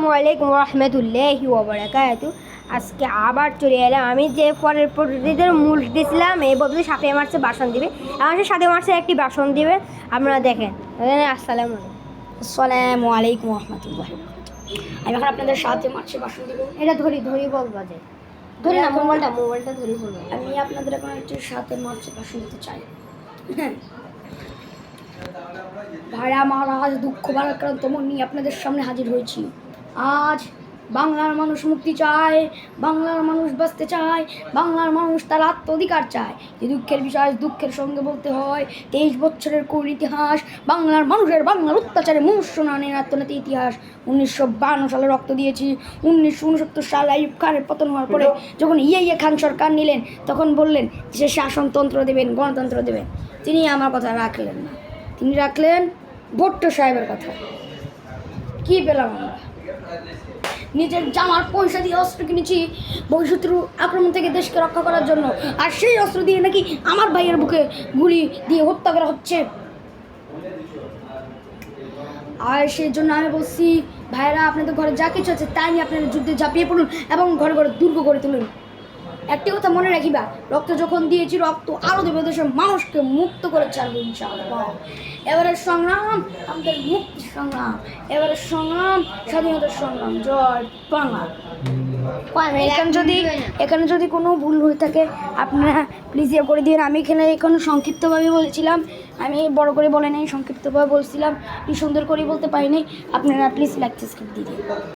আসসালামু আলাইকুম রহমতুল্লাহি ওবরাকাতু আজকে আবার চলে এলাম আমি যে পরের পদ্ধতিদের মূল দিয়েছিলাম এই পদ্ধতি সাথে মার্চে বাসন দিবে। আমার সাথে মার্চে একটি বাসন দিবে আপনারা দেখেন। আসসালামু আলাইকুম। আসসালামু আলাইকুম রহমতুল্লাহ আমি এখন আপনাদের সাথে মাছে বাসন দিব। এটা ধরি ধরি বলবা যে। ধরি না মোবাইলটা মোবাইলটা ধরি বলব। আমি আপনাদের এখন একটি সাথে মার্চে বাসন দিতে চাই। ভাইরা মহারাজ দুঃখ ভারাক্রান্ত মন নিয়ে আপনাদের সামনে হাজির হয়েছি। আজ বাংলার মানুষ মুক্তি চায়, বাংলার মানুষ বাঁচতে চায়, বাংলার মানুষ তার আত্ম অধিকার চায়। যে দুঃখের বিষয় দুঃখের সঙ্গে বলতে হয়, তেইশ বছরের কোন ইতিহাস, বাংলার মানুষের বাংলার অত্যাচারে মনুষ্য মুসনানের আত্মনাতি ইতিহাস। উনিশশো বান্ন সালে রক্ত দিয়েছি, উনিশশো উনসত্তর সালে আইব খানের পতন হওয়ার পরে যখন ইয়ে ইয়ে খান সরকার নিলেন, তখন বললেন যে শাসনতন্ত্র দেবেন, গণতন্ত্র দেবেন। তিনি আমার কথা রাখলেন না। তিনি রাখলেন ভট্ট সাহেবের কথা। কি পেলাম আমরা? নিজের জামার পয়সা দিয়ে অস্ত্র কিনেছি বহিঃশত্রু আক্রমণ থেকে দেশকে রক্ষা করার জন্য। আর সেই অস্ত্র দিয়ে নাকি আমার ভাইয়ের বুকে গুলি দিয়ে হত্যা করা হচ্ছে। আর সেই জন্য আমি বলছি ভাইরা আপনাদের ঘরে যা কিছু আছে তাই নিয়ে আপনারা যুদ্ধে ঝাঁপিয়ে পড়ুন এবং ঘরে ঘরে দুর্গ গড়ে তুলুন। একটি কথা মনে রাখিবা রক্ত যখন দিয়েছি রক্ত আরও দেবে দেশের মানুষকে মুক্ত করে ছাড়বো ইনশাআল্লাহ। এবারের সংগ্রাম আমাদের মুক্তি সংগ্রাম। এবারের সংগ্রাম স্বাধীনতার সংগ্রাম জয় বাংলা। এখানে যদি এখানে যদি কোনো ভুল হয়ে থাকে আপনারা প্লিজ ইয়ে করে দিন। আমি এখানে এখন সংক্ষিপ্তভাবে বলেছিলাম আমি বড় করে বলে নাই সংক্ষিপ্তভাবে বলছিলাম। কি সুন্দর করে বলতে পারিনি। আপনারা প্লিজ লেকচার স্ক্রিপ্ট দিয়ে দিন।